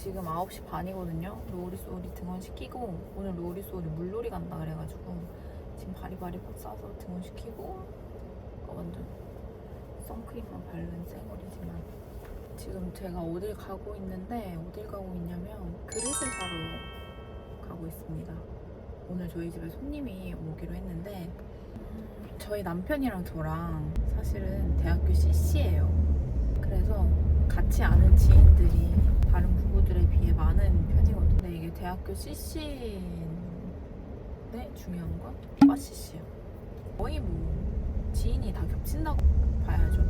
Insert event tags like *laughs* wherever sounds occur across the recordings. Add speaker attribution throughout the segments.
Speaker 1: 지금 9시 반이거든요. 로리소리 등원시키고 오늘 로리소리 물놀이 간다 그래가지고 지금 바리바리 싸서 등원시키고 어, 완전 선크림만 바른 쌩얼이지만 지금 제가 어딜 가고 있는데 어딜 가고 있냐면 그릇을 사러 가고 있습니다. 오늘 저희 집에 손님이 오기로 했는데 음, 저희 남편이랑 저랑 사실은 대학교 CC예요. 그래서 같이 아는 지인들이 다른 부부들에 비해 많은 편이거든요. 이게 대학교 CC인데 중요한 건과 CC요. 거의 뭐 지인이 다 겹친다고 봐야죠.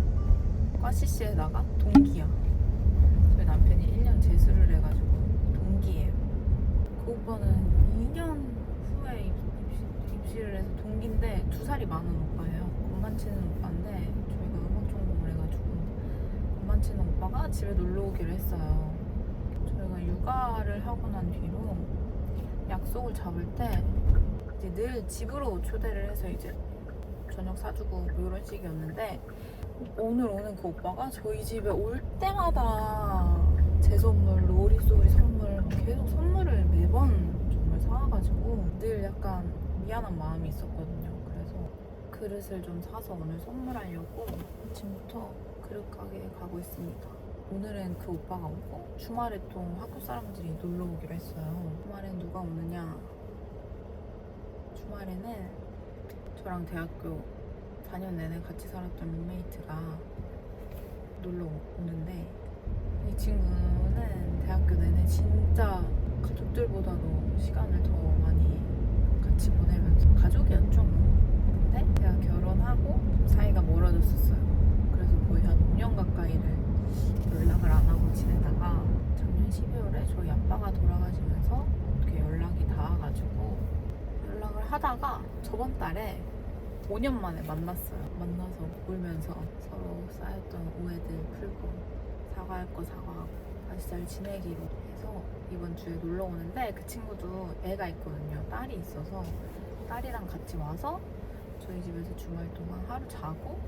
Speaker 1: 과 CC에다가 동기야. 저희 남편이 1년 재수를 해가지고 동기예요. 그 오빠는 2년 후에 입시, 입시 를 해서 동기인데 두 살이 많은 오빠예요. 건반 치는 오빠인데 저희가 음악 전공을 해가지고 건반 치는 오빠가 집에 놀러 오기로 했어요. 육아를 하고 난 뒤로 약속을 잡을 때 이제 늘 집으로 초대를 해서 이제 저녁 사주고 뭐 이런 식이었는데 오늘 오는 그 오빠가 저희 집에 올 때마다 제 선물, 로리소리 선물 계속 선물을 매번 정말 사와가지고 늘 약간 미안한 마음이 있었거든요. 그래서 그릇을 좀 사서 오늘 선물하려고 아침부터 그릇 가게에 가고 있습니다. 오늘은 그 오빠가 오고 주말에 또 학교 사람들이 놀러 오기로 했어요. 주말엔 누가 오느냐? 주말에는 저랑 대학교 4년 내내 같이 살았던 룸메이트가 놀러 오는데 이 친구는 대학교 내내 진짜 가족들보다도 시간을 더 많이 같이 보내면서 가족이었죠 뭐. 근데 결혼하고 사이가 멀어졌었어요 그래서 거의 한 5년 가까이를 연락을 안 하고 지내다가 작년 12월에 저희 아빠가 돌아가시면서 어떻게 연락이 닿아가지고 연락을 하다가 저번 달에 5년 만에 만났어요. 만나서 울면서 서로 쌓였던 오해들 풀고 사과할 거 사과하고 다시 잘 지내기로 해서 이번 주에 놀러 오는데 그 친구도 애가 있거든요. 딸이 있어서 딸이랑 같이 와서 저희 집에서 주말 동안 하루 자고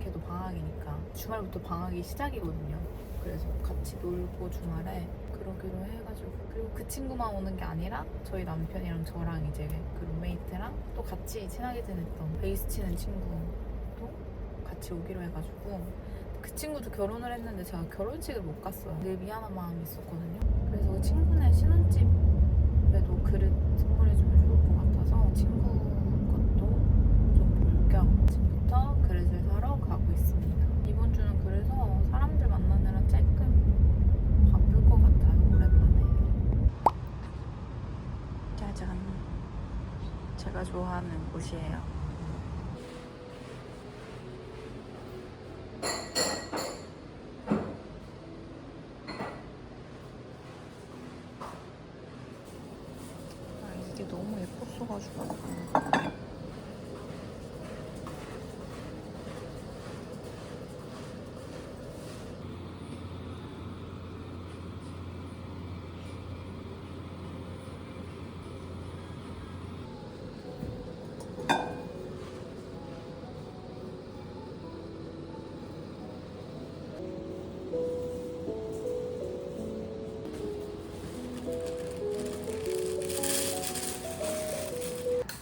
Speaker 1: 걔도 방학이니까 주말부터 방학이 시작이거든요. 그래서 같이 놀고 주말에 그러기로 해가지고 그리고 그 친구만 오는 게 아니라 저희 남편이랑 저랑 이제 그 룸메이트랑 또 같이 친하게 지냈던 베이스 치는 친구도 같이 오기로 해가지고 그 친구도 결혼을 했는데 제가 결혼식을 못 갔어요. 늘 미안한 마음이 있었거든요. 그래서 그 친구네 신혼집에도 그릇 선물해주면 좋을 것 같아서 친구 것도 좀볼겸 지금부터 그릇을 사러 가고 있습니다. 이번 주는 그래서 사람들 만나느라 조금 바쁠 것 같아요. 오랜만에. 짜잔. 제가 좋아하는 곳이에요.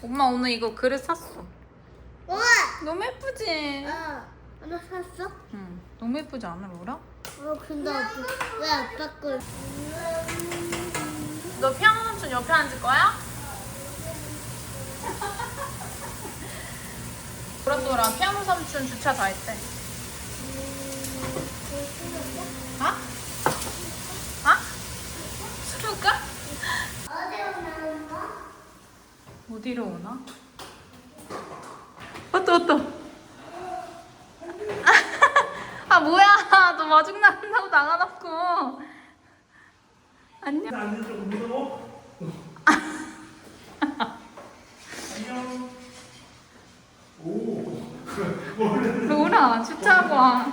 Speaker 1: 엄마 오늘 이거 그릇 샀어.
Speaker 2: 우와!
Speaker 1: 너무 예쁘지?
Speaker 2: 어, 엄마 샀어?
Speaker 1: 응. 너무 예쁘지 않아, 로라?
Speaker 2: 어, 근데 아빠, 왜 아빠 걸?
Speaker 1: 너 피아노 삼촌 옆에 앉을 거야? 도라도라 피아노 삼촌 주차 다 했대. 어? 어? 시켜올까?
Speaker 2: 어디 오는 거?
Speaker 1: 어디로 오나? 왔다 왔다. *laughs* 아 뭐야? 너 마중 나간다고 나가놓고. 안녕.
Speaker 3: 안녕.
Speaker 1: 로라 주차하고 와.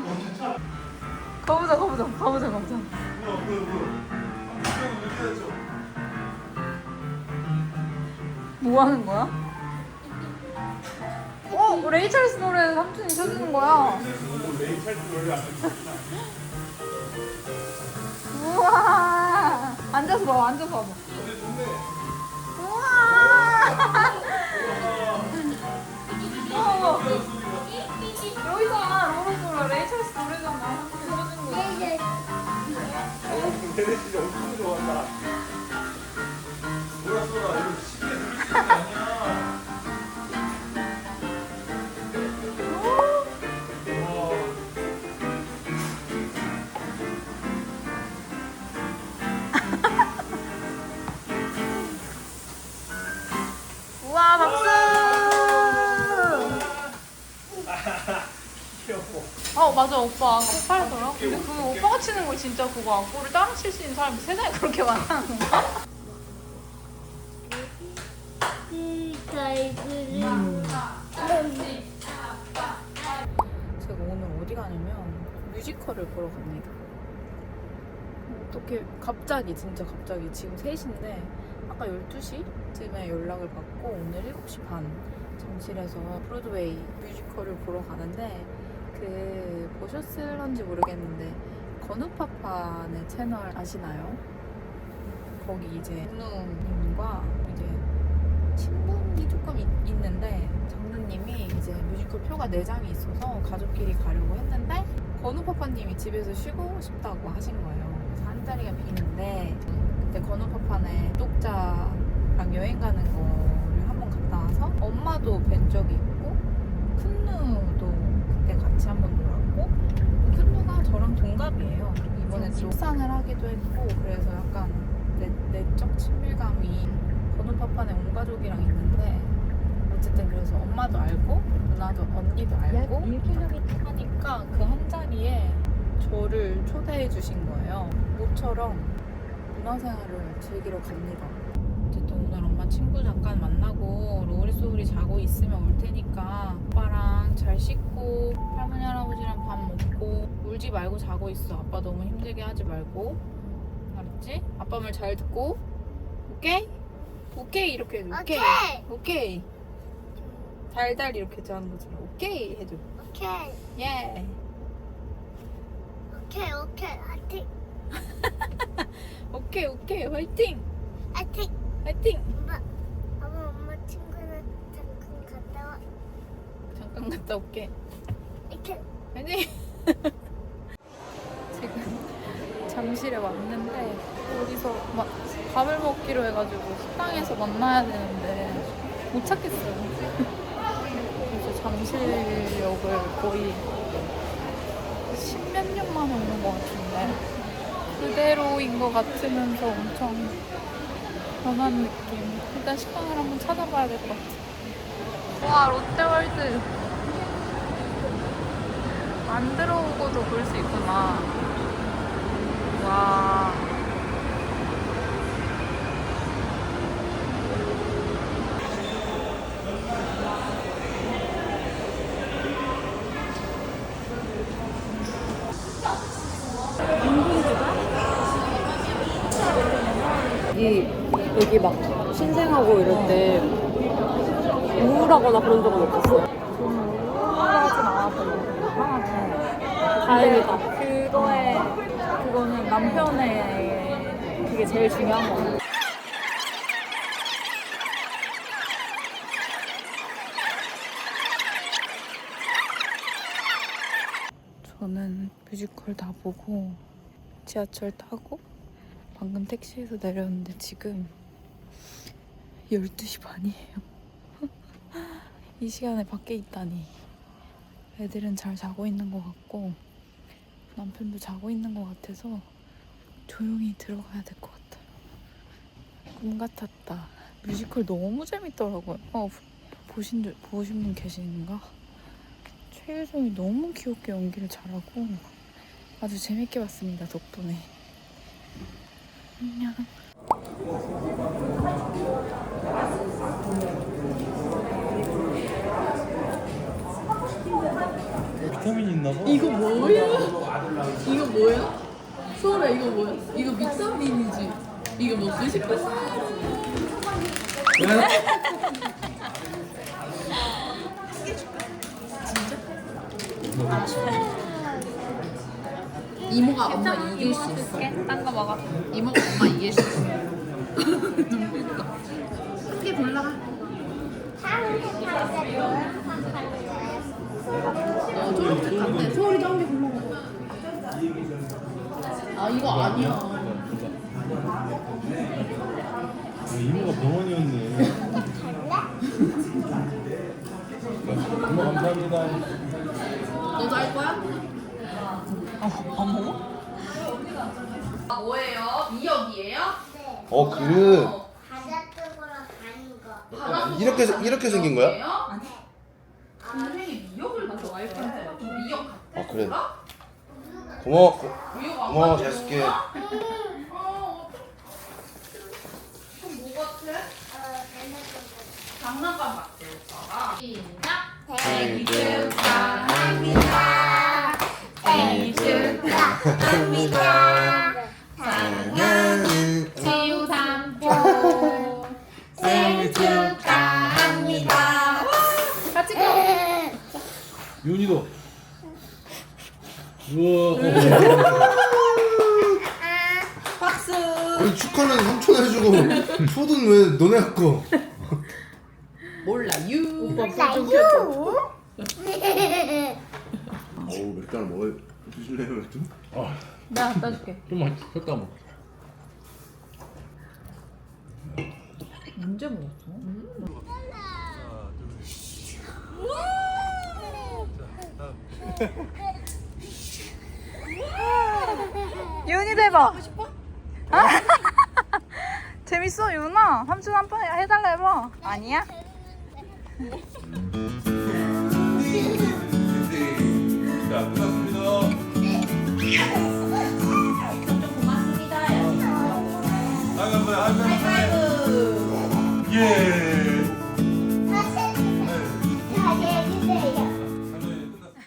Speaker 3: 뭐
Speaker 1: 하는 거야? 어 레이첼스 노래 삼촌이 쳐주는 거야. 우와. 앉아서 봐봐 앉아서 봐봐. 우와 어. 여기잖아 로로소라 레이첼스
Speaker 3: 내내 진짜 엄
Speaker 1: 오빠 악보 팔더라 근데 그거 오빠가 치는 걸 진짜 그거 악보를 따라 칠 수 있는 사람이 세상에 그렇게?
Speaker 2: 가이드를
Speaker 1: 제가 오늘 어디 가냐면 뮤지컬을 보러 갑니다. 어떻게 갑자기 진짜 갑자기 지금 3시인데 아까 12시쯤에 연락을 받고 오늘 7시 반 잠실에서 브로드웨이 뮤지컬을 보러 가는데 그 보셨을런지 모르겠는데 건우파파네 채널 아시나요? 거기 이제 은우님과 이제 친분이 조금 있, 있는데 장르님이 이제 뮤지컬 표가 4장이 있어서 가족끼리 가려고 했는데 건우파파님이 집에서 쉬고 싶다고 하신 거예요. 그래서 한 자리가 비는데 그때 건우파파네 독자랑 여행 가는 거를 한번 갔다 와서 엄마도 뵌 적이 있고 큰누도 그 때 같이 한번 놀았고 큰누가 저랑 동갑이에요. 이번에 또 출산을 하기도 했고 그래서 약간 내, 내적 친밀감이 건우파파네 온 가족이랑 있는데 어쨌든 그래서 엄마도 알고 누나도 언니도 알고 하니까 그 한 자리에 저를 초대해 주신 거예요. 모처럼 문화생활을 즐기러 갑니다. 어쨌든 오늘 엄마 친구 잠깐 만나고 로리소리 자고 있으면 올 테니까 오빠랑 잘 씻고 할머니 할아버지랑 밥 먹고 울지 말고 자고 있어. 아빠 너무 힘들게 하지 말고 알았지? 아빠 말 잘 듣고 오케이? 오케이 이렇게 해줘. 오케이.
Speaker 2: 오케이.
Speaker 1: 오케이. 달달 이렇게 하는 것처럼 오케이 해줘.
Speaker 2: 오케이
Speaker 1: 예.
Speaker 2: 오케이 오케이 아틱
Speaker 1: 오케이 오케이 화이팅 *laughs*
Speaker 2: 아틱
Speaker 1: 화이팅.
Speaker 2: 엄마 엄마 엄마 친구는 잠깐 갔다 와
Speaker 1: 잠깐 갔다 올게.
Speaker 2: 이렇게
Speaker 1: 화이팅. *laughs* 지금 잠실에 왔는데 어디서 막 밥을 먹기로 해가지고 식당에서 만나야 되는데 못 찾겠어요. 그래서 잠실역을 거의 십몇 년 만에 오는 것 같은데 그대로인 것 같으면서 엄청 변한 느낌. 일단 식당을 한번 찾아봐야 될 것 같아. 와 롯데월드 안 들어오고도 볼 수 있구나. 와.
Speaker 4: 이 여기 막 신생하고 이럴 때 우울하거나 그런 적은 없었어요.
Speaker 1: 우울하진 않았던 것같 아.
Speaker 4: 다행이다.
Speaker 1: 그거에 그거는 남편의 그게 제일 중요한 거 같아. 저는 뮤지컬 다 보고 지하철 타고 방금 택시에서 내렸는데 지금 12시 반이에요. *laughs* 이 시간에 밖에 있다니. 애들은 잘 자고 있는 것 같고 남편도 자고 있는 것 같아서 조용히 들어가야 될 것 같아요. 꿈 같았다. 뮤지컬 너무 재밌더라고요. 어, 보신 줄- 보신 분 계신가? 최유정이 너무 귀엽게 연기를 잘하고 아주 재밌게 봤습니다. 덕분에. 안녕.
Speaker 3: 비타민 있나 봐.
Speaker 5: 이거 뭐야? 이거 뭐야? 소라 이거 뭐야? 이거 비타민이지. 이거 먹고 싶었어. 이모가 엄마 이길 수 있어.
Speaker 1: 딴거 먹어.
Speaker 5: 이모가 엄마 이길 수 있어. 크게 골라.
Speaker 2: 파란색 갈까 노란색 갈까요?
Speaker 5: 어, 초록색 같네. 소울이도 한개 골라. 아, 이거 아니야.
Speaker 3: 아, 이모가 병원이었네. 이모 감사합니다.
Speaker 5: 너도 할 거야?
Speaker 1: 안 먹어?
Speaker 5: 아, 뭐예요? 미역이에요?
Speaker 2: 네.
Speaker 6: 어 그릇
Speaker 2: 바다 쪽으로 가는 거.
Speaker 5: 바다
Speaker 6: 이렇게 생- 이렇게 생긴 거야?
Speaker 5: 아니. 선생님 미역을 좋아할 텐데. 미역 같아?
Speaker 6: 어, 그래.
Speaker 5: 몰라?
Speaker 6: 고마워 고- 고마워? 잘 쓸게.
Speaker 5: 장난감 같아, 오빠가. 시작.
Speaker 2: 생일
Speaker 5: 축하합니다.
Speaker 2: 생일 축하합니다.
Speaker 6: 사랑하는
Speaker 5: 지우 삼촌. 생일 축하합니다. 같이 가.
Speaker 3: 윤이도. 우와.
Speaker 1: 박수.
Speaker 6: 아니 축하는 삼촌 해주고 초든 왜 너네 갖고
Speaker 5: 몰라요. 오빠
Speaker 2: 나유.
Speaker 6: 어우 맥주 하나 먹어 드실래요 맥주?
Speaker 3: 아,
Speaker 1: 내가 갖다 줄게.
Speaker 3: 좀만 켰다 먹.
Speaker 1: 언제 먹었어?
Speaker 7: 윤이 대박. 재밌어 윤아. 삼촌 한 번 해달라 해봐. 아니야?
Speaker 3: 자,